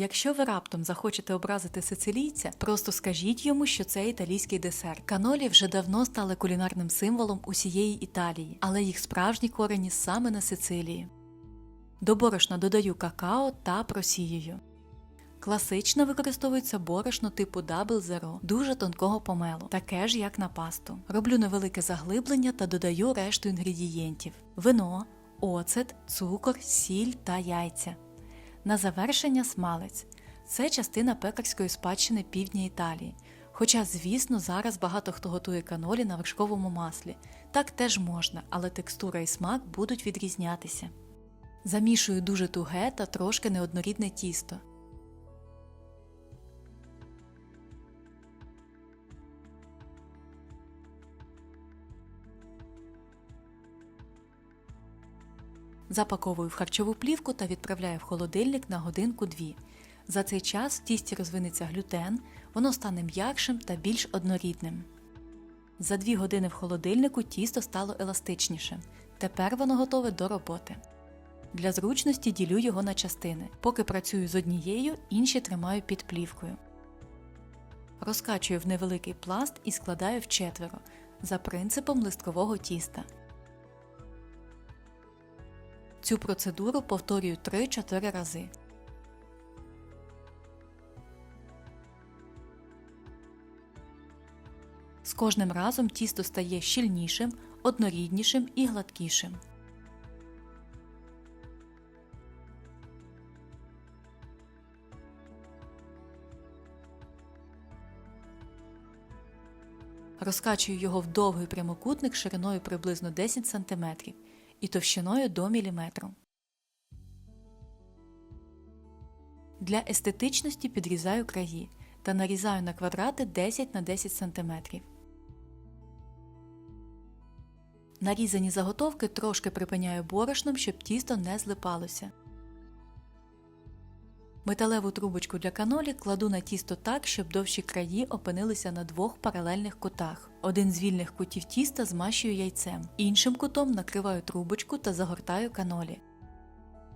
Якщо ви раптом захочете образити сицилійця, просто скажіть йому, що це італійський десерт. Канолі вже давно стали кулінарним символом усієї Італії, але їх справжні корені саме на Сицилії. До борошна додаю какао та просіюю. Класично використовується борошно типу Double Zero, дуже тонкого помелу, таке ж як на пасту. Роблю невелике заглиблення та додаю решту інгредієнтів: вино, оцет, цукор, сіль та яйця. На завершення смалець. Це частина пекарської спадщини півдня Італії. Хоча, звісно, зараз багато хто готує канолі на вершковому маслі. Так теж можна, але текстура і смак будуть відрізнятися. Замішую дуже туге та трошки неоднорідне тісто. Запаковую в харчову плівку та відправляю в холодильник на годинку-дві. За цей час в тісті розвинеться глютен, воно стане м'якшим та більш однорідним. За дві години в холодильнику тісто стало еластичнішим. Тепер воно готове до роботи. Для зручності ділю його на частини. Поки працюю з однією, інші тримаю під плівкою. Розкачую в невеликий пласт і складаю в четверо за принципом листкового тіста. Цю процедуру повторюю 3-4 рази. З кожним разом тісто стає щільнішим, одноріднішим і гладкішим. Розкачую його в довгий прямокутник шириною приблизно 10 см і товщиною до міліметру. Для естетичності підрізаю краї та нарізаю на квадрати 10 на 10 см. Нарізані заготовки трошки припиняю борошном, щоб тісто не злипалося. Металеву трубочку для канолі кладу на тісто так, щоб довші краї опинилися на двох паралельних кутах. Один з вільних кутів тіста змащую яйцем, іншим кутом накриваю трубочку та загортаю канолі.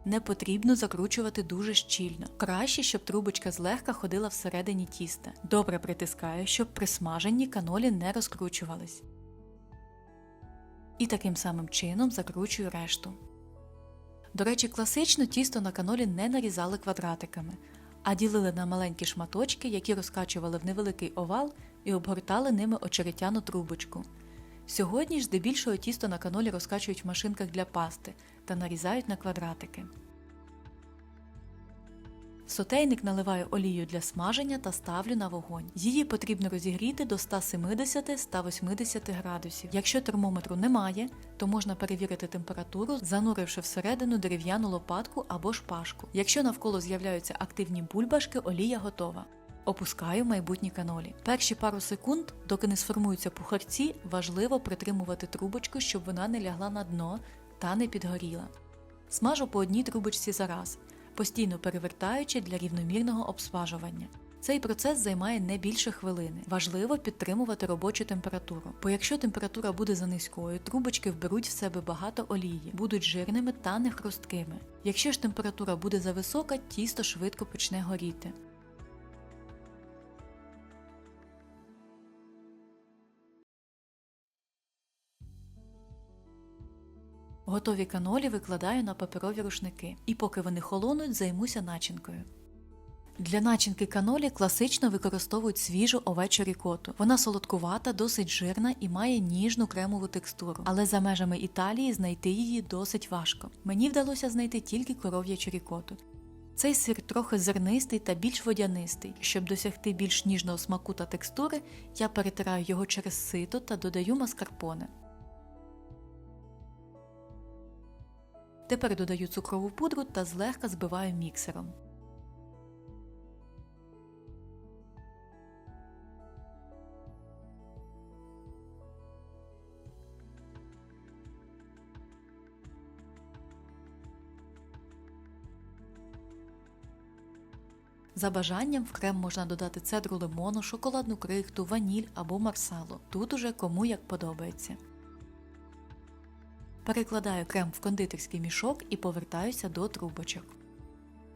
Не потрібно закручувати дуже щільно. Краще, щоб трубочка злегка ходила всередині тіста. Добре притискаю, щоб при смаженні канолі не розкручувались. І таким самим чином закручую решту. До речі, класично тісто на канолі не нарізали квадратиками, а ділили на маленькі шматочки, які розкачували в невеликий овал і обгортали ними очеретяну трубочку. Сьогодні ж здебільшого тісто на канолі розкачують в машинках для пасти та нарізають на квадратики. Сотейник наливаю олію для смаження та ставлю на вогонь. Її потрібно розігріти до 170-180 градусів. Якщо термометру немає, то можна перевірити температуру, зануривши всередину дерев'яну лопатку або шпажку. Якщо навколо з'являються активні бульбашки, олія готова. Опускаю майбутні канолі. Перші пару секунд, доки не сформуються пухарці, важливо притримувати трубочку, щоб вона не лягла на дно та не підгоріла. Смажу по одній трубочці за раз, постійно перевертаючи для рівномірного обсмажування. Цей процес займає не більше хвилини. Важливо підтримувати робочу температуру, бо якщо температура буде за низькою, трубочки вберуть в себе багато олії, будуть жирними та не хрусткими. Якщо ж температура буде за висока, тісто швидко почне горіти. Готові канолі викладаю на паперові рушники, і поки вони холонуть, займуся начинкою. Для начинки канолі класично використовують свіжу овечу рікоту. Вона солодкувата, досить жирна і має ніжну кремову текстуру, але за межами Італії знайти її досить важко. Мені вдалося знайти тільки коров'ячу рікоту. Цей сир трохи зернистий та більш водянистий. Щоб досягти більш ніжного смаку та текстури, я перетираю його через сито та додаю маскарпоне. Тепер додаю цукрову пудру та злегка збиваю міксером. За бажанням в крем можна додати цедру лимону, шоколадну крихту, ваніль або марсалу. Тут уже кому як подобається. Перекладаю крем в кондитерський мішок і повертаюся до трубочок.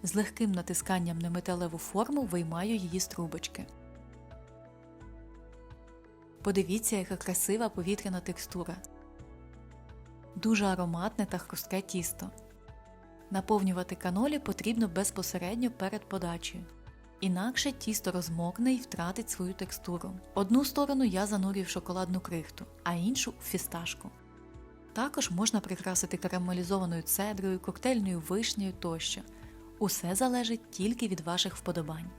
З легким натисканням на металеву форму виймаю її з трубочки. Подивіться, яка красива повітряна текстура. Дуже ароматне та хрустке тісто. Наповнювати канолі потрібно безпосередньо перед подачею. Інакше тісто розмокне і втратить свою текстуру. Одну сторону я занурюю в шоколадну крихту, а іншу в фісташку. Також можна прикрасити карамелізованою цедрою, коктейльною вишнею тощо. Усе залежить тільки від ваших вподобань.